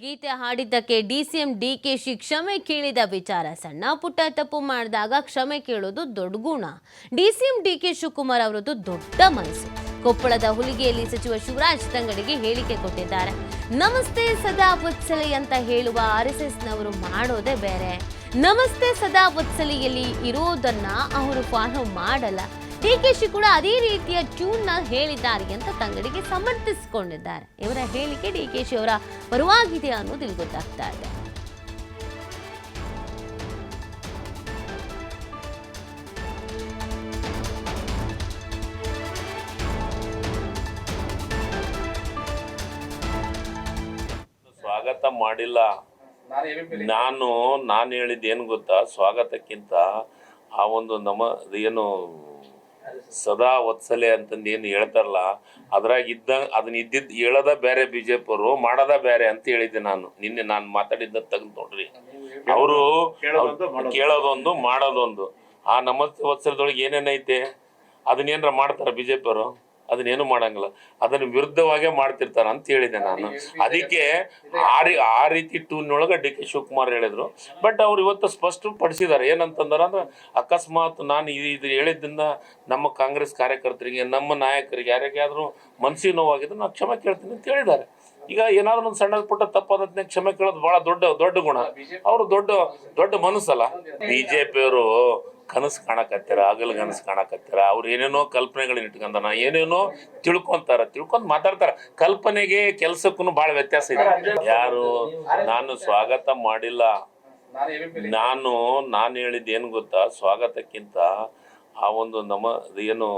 Gita ಹಾಡಿದ್ದಕ್ಕೆ DCM she ಕ್ಷಮೆ ಕೇಳಿದ ವಿಚಾರ ಸಣ್ಣ ಪುಟ್ಟ ತಪ್ಪು ಮಾಡಿದಾಗ ಕ್ಷಮೆ ಕೇಳೋದು ದೊಡ್ಡ ಗುಣ. ಡಿಸಿಎಂ ಡಿಕೆ ಶಿವಕುಮಾರ್ ಅವರದ್ದು ದೊಡ್ಡ ಮನಸ್ಸು. ಕೊಪ್ಪಳದ ಹುಲಿಗೆಯಲ್ಲಿ ಸಚಿವ ಶಿವರಾಜ್ ತಂಗಡಿಗೆ ಹೇಳಿಕೆ ಕೊಟ್ಟಿದ್ದಾರೆ. ನಮಸ್ತೆ ಸದಾ ವತ್ಸಲಿ ಅಂತ ಹೇಳುವ ಆರ್ ಎಸ್ ಎಸ್ನವರು ಮಾಡೋದೇ ಬೇರೆ. ನಮಸ್ತೆ ಸದಾ ವತ್ಸಲಿಯಲ್ಲಿ ಇರೋದನ್ನ ಅವರು ಫಾಲೋ ಮಾಡಲ್ಲ. ಡಿಕೆಶಿ ಕೂಡ ಅದೇ ರೀತಿಯ ಟ್ಯೂನ್ನ ಹೇಳಿದ್ದಾರೆ ಅಂತ ತಂಗಡಿಗೆ ಸಮರ್ಥಿಸಿಕೊಂಡಿದ್ದಾರೆ. ಇವರ ಹೇಳಿಕೆ ಡಿಕೆಶಿ ಅವರ ಪರವಾಗಿದೆ ಅನ್ನೋದು ಇಲ್ಲಿ ಗೊತ್ತಾಗ್ತಾ ಇದೆ. ಸ್ವಾಗತ ಮಾಡಿಲ್ಲ. ನಾನು ನಾನು ಹೇಳಿದ್ದು ಏನು ಗೊತ್ತಾ? ಸ್ವಾಗತಕ್ಕಿಂತ ಆ ಒಂದು ನಮ್ಮ ಏನು ಸದಾ ವತ್ಸಲೆ ಅಂತಂದು ಏನು ಹೇಳ್ತಾರಲ್ಲ ಅದ್ರಾಗ ಇದ್ದ ಅದನ್ನ ಇದ್ದಿದ್ದು ಹೇಳದ ಬೇರೆ ಬಿ ಜೆ ಮಾಡದ ಬೇರೆ ಅಂತ ಹೇಳಿದ್ದೆ ನಾನು. ನಿನ್ನೆ ನಾನು ಮಾತಾಡಿದ್ದ ತೆಗೆದು ನೋಡ್ರಿ. ಅವರು ಕೇಳೋದೊಂದು ಮಾಡೋದೊಂದು. ಆ ನಮಸ್ತೆ ವತ್ಸಲದೊಳಗೆ ಏನೇನೈತೆ? ಅದನ್ನೇನ್ರ ಮಾಡ್ತಾರ ಬಿ ಜೆ ಪಿಯವರು ಅದನ್ನೇನು ಮಾಡಂಗಿಲ್ಲ. ಅದನ್ನ ವಿರುದ್ಧವಾಗೇ ಮಾಡ್ತಿರ್ತಾರ ಅಂತ ಹೇಳಿದೆ ನಾನು. ಅದಕ್ಕೆ ಆ ರೀ ಆ ರೀತಿ ಟೂನ್ನೊಳಗೆ ಡಿ ಕೆ ಶಿವಕುಮಾರ್ ಹೇಳಿದ್ರು. ಬಟ್ ಅವ್ರು ಇವತ್ತು ಸ್ಪಷ್ಟ ಪಡಿಸಿದ್ದಾರೆ. ಏನಂತಂದ್ರೆ ಅಂದ್ರೆ ಅಕಸ್ಮಾತ್ ನಾನು ಇದು ಹೇಳಿದ್ದರಿಂದ ನಮ್ಮ ಕಾಂಗ್ರೆಸ್ ಕಾರ್ಯಕರ್ತರಿಗೆ ನಮ್ಮ ನಾಯಕರಿಗೆ ಯಾರಿಗಾದ್ರೂ ಮನಸ್ಸಿಗೆ ನೋವಾಗಿದ್ರೆ ನಾನು ಕ್ಷಮೆ ಕೇಳ್ತೀನಿ ಅಂತ ಹೇಳಿದ್ದಾರೆ. ಈಗ ಏನಾದ್ರು ಒಂದು ಸಣ್ಣ ಪುಟ್ಟ ತಪ್ಪಾದತ್ನ ಕ್ಷಮೆ ಕೇಳೋದು ಬಹಳ ದೊಡ್ಡ ದೊಡ್ಡ ಗುಣ. ಅವರು ದೊಡ್ಡ ದೊಡ್ಡ ಮನಸ್ಸಲ್ಲ. ಬಿಜೆಪಿಯವರು ಕನಸು ಕಾಣಕತ್ತಾರ, ಹಗಲು ಕನಸು ಕಾಣಕತ್ತಾರ, ಅವ್ರು ಏನೇನೋ ಕಲ್ಪನೆಗಳನ್ನ ಇಟ್ಕೊಂಡನ, ಏನೇನೋ ತಿಳ್ಕೊಂತಾರ, ತಿಳ್ಕೊಂಡ್ ಮಾತಾಡ್ತಾರ. ಕಲ್ಪನೆಗೆ ಕೆಲ್ಸಕ್ಕೂ ಬಹಳ ವ್ಯತ್ಯಾಸ ಇದೆ. ಯಾರು, ನಾನು ಸ್ವಾಗತ ಮಾಡಿಲ್ಲ. ನಾನು ನಾನು ಹೇಳಿದ್ದು ಏನು ಗೊತ್ತಾ? ಸ್ವಾಗತಕ್ಕಿಂತ ಆ ಒಂದು ನಮ್ಮ ಏನು